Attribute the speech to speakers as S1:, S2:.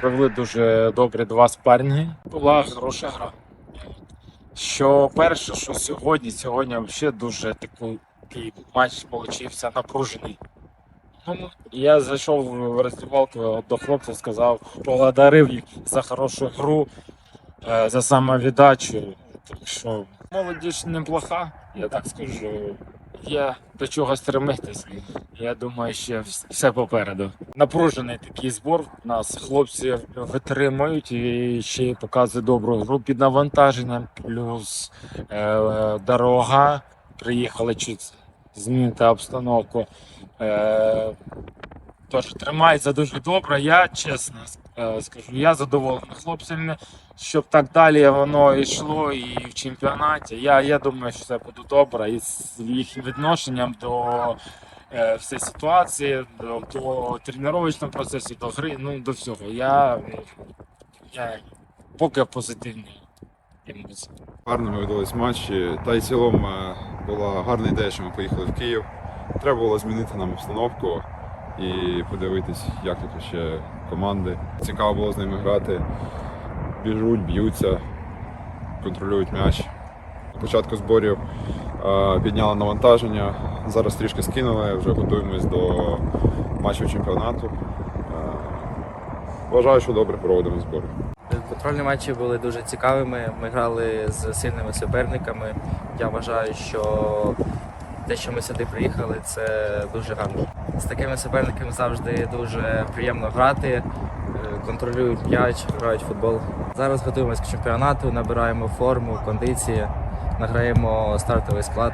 S1: Провели дуже добрі два спарринги. Була хороша гра. Що перше, що сьогодні, сьогодні взагалі дуже такий, матч получився напружений. Я зайшов в роздівалку до хлопців, сказав, благодарив їх за хорошу гру, е, за самовіддачу. Так що молодіж неплоха, я так скажу. Є до чого стремитись. Я думаю, ще все попереду. Напружений такий збор. Нас хлопці витримують і ще й показують добру гру під навантаженням. Плюс е, дорога. Приїхали чуть змінити обстановку. Е, Тож тримається дуже добре. Я чесно скажу, я задоволений хлопцями, щоб так далі воно йшло і в чемпіонаті. Я, я думаю, що це буде добре і з їх відношенням до е, всієї ситуації, до, до тренувального процесу, до гри, ну до всього. Я, я поки позитивний.
S2: Гарно видались матчі. Та й цілому е, була гарна ідея, що ми поїхали в Київ. Треба було змінити нам обстановку і подивитись, як тут ще команди. Цікаво було з ними грати. Біжуть, б'ються, контролюють м'яч. На початку зборів підняли навантаження. Зараз трішки скинули, вже готуємось до матчів чемпіонату. Вважаю, що добре проводимо збори.
S3: Контрольні матчі були дуже цікавими. Ми грали з сильними суперниками. Я вважаю, що те, що ми сюди приїхали, це дуже гарно. З такими суперниками завжди дуже приємно грати, е, контролюють м'яч, грають футбол. Зараз готуємося к чемпіонату, набираємо форму, кондиції, награємо стартовий склад.